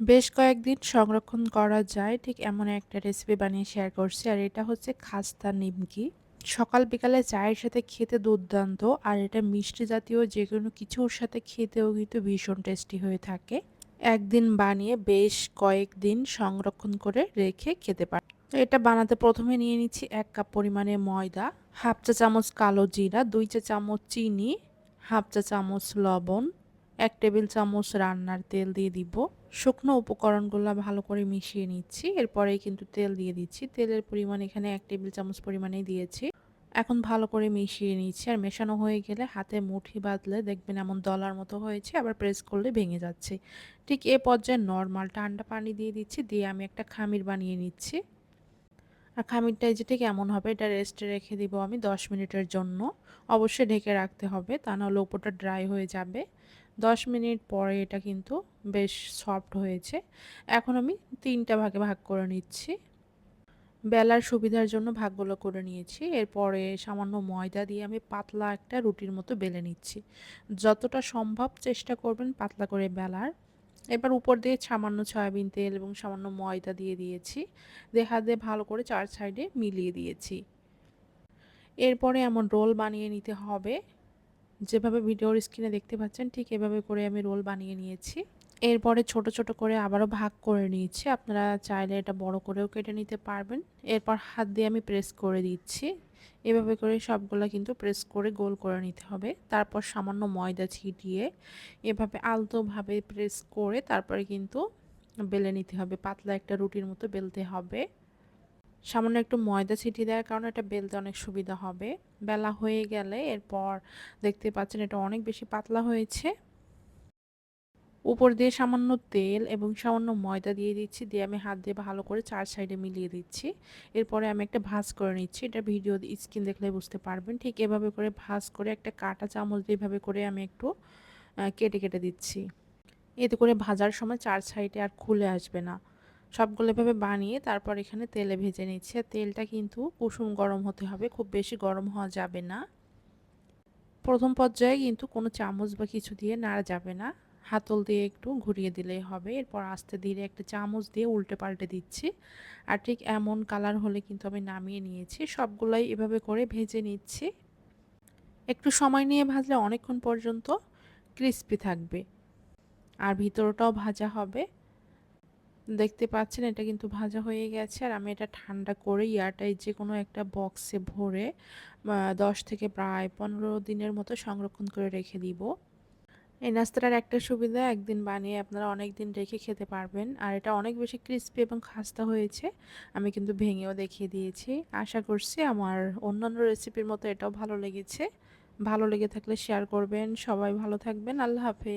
বেশ কয়েকদিন সংরক্ষণ করা যায়। ঠিক এমন একটা রেসিপি বানিয়ে শেয়ার করছি। আর এটা হচ্ছে খাস্তা নিমকি। সকাল বিকালে চায়ের সাথে খেতে দুর্দান্ত। আর এটা মিষ্টি জাতীয় যে কোনো কিছুর সাথে খেতেও কিন্তু ভীষণ টেস্টি হয়ে থাকে। একদিন বানিয়ে বেশ কয়েকদিন সংরক্ষণ করে রেখে খেতে পারে তো এটা বানাতে প্রথমে নিয়ে নিচ্ছি এক কাপ পরিমাণে ময়দা, হাফ চা চামচ কালো জিরা, দুই চা চামচ চিনি, হাফ চা চামচ লবণ এক টেবিল চামচ রান্নার তেল দিয়ে দিব। শুকনো উপকরণগুলো ভালো করে মিশিয়ে নিচ্ছি। এরপরেই কিন্তু তেল দিয়ে দিচ্ছি। তেলের পরিমাণ এখানে এক টেবিল চামচ পরিমাণেই দিয়েছি। এখন ভালো করে মিশিয়ে নিচ্ছি। আর মেশানো হয়ে গেলে হাতে মুঠি বাঁধলে দেখবেন এমন দলার মতো হয়েছে, আবার প্রেস করলে ভেঙে যাচ্ছে। ঠিক এ পর্যায়ে নর্মাল ঠান্ডা পানি দিয়ে দিচ্ছি। দিয়ে আমি একটা খামির বানিয়ে নিচ্ছি। আর খামিরটা যে ঠিক এমন হবে, এটা রেস্টে রেখে দিব আমি দশ মিনিটের জন্য। অবশ্যই ঢেকে রাখতে হবে, তা নাহলে উপরটা ড্রাই হয়ে যাবে। দশ মিনিট পরে এটা কিন্তু বেশ সফট হয়েছে। এখন আমি তিনটা ভাগে ভাগ করে নিচ্ছি। বেলার সুবিধার জন্য ভাগগুলো করে নিয়েছি। এরপরে সামান্য ময়দা দিয়ে আমি পাতলা একটা রুটির মতো বেলে নিচ্ছি। যতটা সম্ভব চেষ্টা করবেন পাতলা করে বেলার। এবার উপর দিয়ে সামান্য সয়াবিন তেল এবং সামান্য ময়দা দিয়ে দিয়েছি। দেখা দিয়ে ভালো করে চার সাইডে মিলিয়ে দিয়েছি। এরপরে এমন রোল বানিয়ে নিতে হবে। যেভাবে ভিডিওর স্ক্রিনে দেখতে পাচ্ছেন, ঠিক এভাবে করে আমি রোল বানিয়ে নিয়েছি। এরপরে ছোট ছোট করে আবারও ভাগ করে নিয়েছি। আপনারা চাইলে এটা বড় করেও কেটে নিতে পারবেন। এরপর হাত দিয়ে আমি প্রেস করে দিচ্ছি। এভাবে করে সবগুলো কিন্তু প্রেস করে গোল করে নিতে হবে। তারপর সামান্য ময়দা ছিটিয়ে এভাবে আলতোভাবে প্রেস করে তারপরে কিন্তু বেলে নিতে হবে। পাতলা একটা রুটির মতো বেলতে হবে। সামান্য একটু ময়দা ছিটিয়ে দেওয়ার কারণে এটা বেলতে অনেক সুবিধা হবে। বেলা হয়ে গেলে এরপর দেখতে পাচ্ছেন এটা অনেক বেশি পাতলা হয়েছে। উপর দিয়ে সামান্য তেল এবং সামান্য ময়দা দিয়ে দিচ্ছি, দিয়ে আমি হাত দিয়ে ভালো করে চার সাইডে মিলিয়ে দিচ্ছি। এরপরে আমি একটা ভাজ করে নিচ্ছি, এটা ভিডিও স্ক্রিন দেখলে বুঝতে পারবেন। ঠিক এভাবে করে ভাজ করে একটা কাটা চামচ দিয়ে এভাবে করে আমি একটু কেটে কেটে দিচ্ছি। এতে করে ভাজার সময় চার সাইডে আর খুলে আসবে না। সবগুলো এভাবে বানিয়ে তারপর এখানে তেলে ভেজে নিচ্ছে। তেলটা কিন্তু কুসুম গরম হতে হবে, খুব বেশি গরম হওয়া যাবে না। প্রথম পর্যায়ে কিন্তু কোনো চামচ বা কিছু দিয়ে নাড়া যাবে না। হাতল দিয়ে একটু ঘুরিয়ে দিলেই হবে। এরপর আস্তে ধীরে একটা চামচ দিয়ে উল্টে পাল্টে দিচ্ছি। আর ঠিক এমন কালার হলে কিন্তু আমি নামিয়ে নিয়েছি। সবগুলাই এভাবে করে ভেজে নিচ্ছি। একটু সময় নিয়ে ভাজলে অনেকক্ষণ পর্যন্ত ক্রিস্পি থাকবে। আর ভিতরটাও ভাজা হবে। দেখতে পাচ্ছেন এটা কিন্তু ভাজা হয়ে গেছে। আর আমি এটা ঠান্ডা করে ইয়ারটাই যে কোনো একটা বক্সে ভরে দশ থেকে প্রায় পনেরো দিনের মতো সংরক্ষণ করে রেখে দিব। এই নাস্তাটার একটা সুবিধা, একদিন বানিয়ে আপনারা অনেক দিন রেখে খেতে পারবেন। আর এটা অনেক বেশি ক্রিস্পি এবং খাস্তা হয়েছে, আমি কিন্তু ভেঙেও দেখিয়ে দিয়েছি। আশা করছি আমার অন্যান্য রেসিপির মতো এটাও ভালো লেগেছে। ভালো লেগে থাকলে শেয়ার করবেন। সবাই ভালো থাকবেন। আল্লাহ হাফেজ।